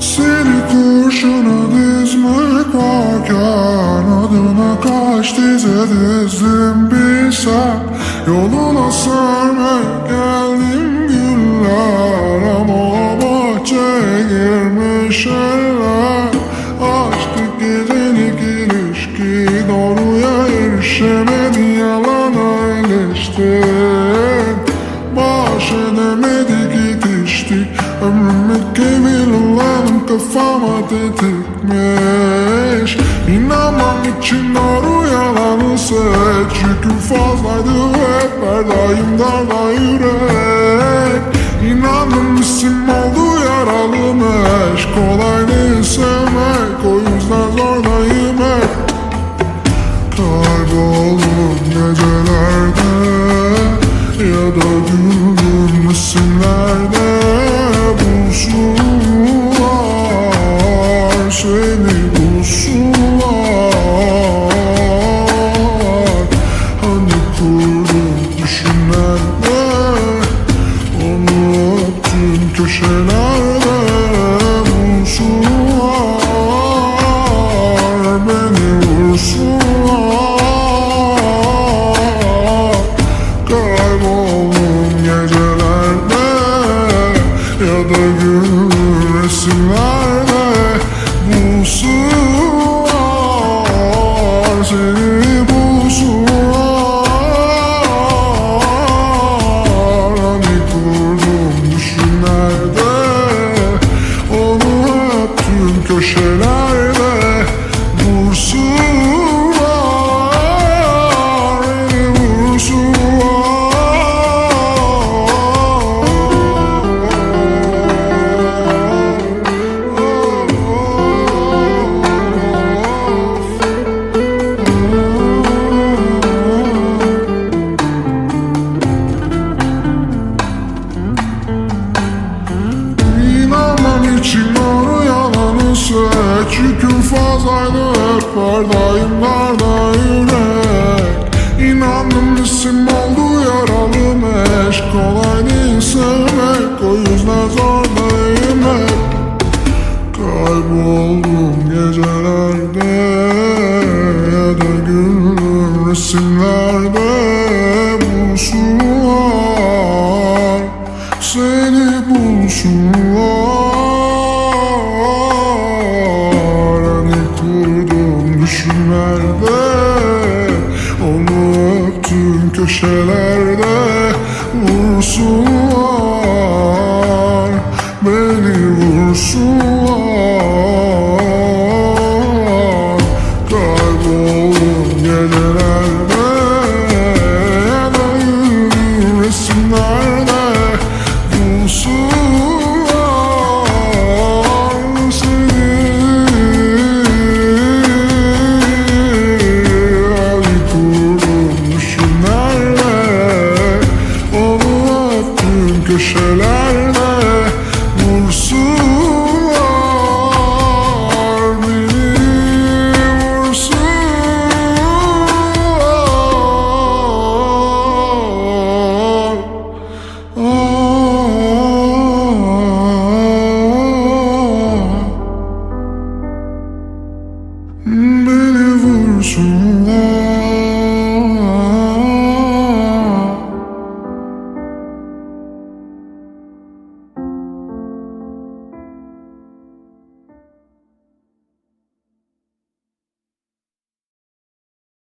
Seni kurşuna dizmek varken Adına kaç dize dizdim bilsen Yoluna sermek geldim güller Ama o bahçeye girmiş eller. Aşkı gecelik ilişki Doğruya erişemedi yalana iliştin Baş edemedik itiştik Ömrümü kevirilen kafama tetikmiş İnanmam için doğru yalanı seç. Yüküm fazlaydı hep her daim darda Ya da gül resimlerde. Bulsunlar öptüm Yüküm fazlaydı hep perdayım darda yürek İnandım isim oldu yaralı meş Kolay değil sevmek o yüzden zordayım hep. Kayboldum gecelerde Ya da güldüm resimlerde. Bulsunlar Seni bulsunlar köşelerde Vursunlar Vursunlar